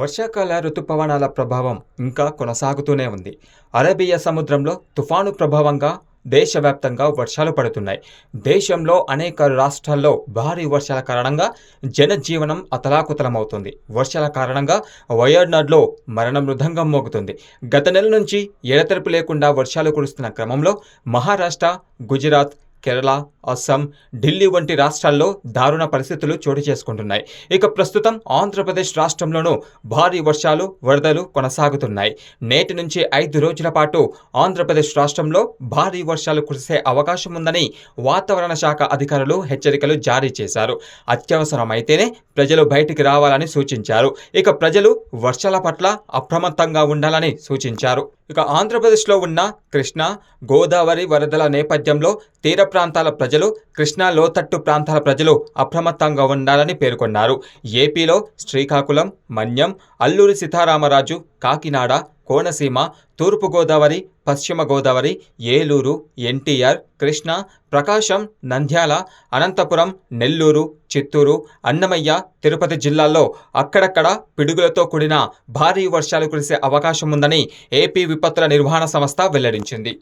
వర్షాకాల ఋతుపవనాల ప్రభావం ఇంకా కొనసాగుతూనే ఉంది. అరేబియా సముద్రంలో తుఫాను ప్రభావంగా దేశవ్యాప్తంగా వర్షాలు పడుతున్నాయి. దేశంలో అనేక రాష్ట్రాల్లో భారీ వర్షాల కారణంగా జనజీవనం అతలాకుతలమవుతుంది. వర్షాల కారణంగా వయనాడ్లో మరణ మృదంగం మోగుతుంది. గత నెల నుంచి ఎడతెరపు లేకుండా వర్షాలు కురుస్తున్న క్రమంలో మహారాష్ట్ర గుజరాత్ కేరళ అస్సాం ఢిల్లీ వంటి రాష్ట్రాల్లో దారుణ పరిస్థితులు చోటు చేసుకుంటున్నాయి. ఇక ప్రస్తుతం ఆంధ్రప్రదేశ్ రాష్ట్రంలోనూ భారీ వర్షాలు వరదలు కొనసాగుతున్నాయి. నేటి నుంచి ఐదు రోజుల పాటు ఆంధ్రప్రదేశ్ రాష్ట్రంలో భారీ వర్షాలు కురిసే అవకాశం ఉందని వాతావరణ శాఖ అధికారులు హెచ్చరికలు జారీ చేశారు. అత్యవసరమైతేనే ప్రజలు బయటికి రావాలని సూచించారు. ఇక ప్రజలు వర్షాల పట్ల అప్రమత్తంగా ఉండాలని సూచించారు. ఇక ఆంధ్రప్రదేశ్లో ఉన్న కృష్ణా గోదావరి వరదల నేపథ్యంలో తీర ప్రాంతాల ప్రజలు కృష్ణా లోతట్టు ప్రాంతాల ప్రజలు అప్రమత్తంగా ఉండాలని పేర్కొన్నారు. ఏపీలో శ్రీకాకుళం మన్యం అల్లూరి సీతారామరాజు కాకినాడ కోనసీమ తూర్పుగోదావరి పశ్చిమ గోదావరి ఏలూరు ఎన్టీఆర్ కృష్ణ ప్రకాశం నంద్యాల అనంతపురం నెల్లూరు చిత్తూరు అన్నమయ్య తిరుపతి జిల్లాల్లో అక్కడక్కడ పిడుగులతో కూడిన భారీ వర్షాలు కురిసే అవకాశం ఉందని ఏపీ విపత్తుల నిర్వహణ సంస్థ వెల్లడించింది.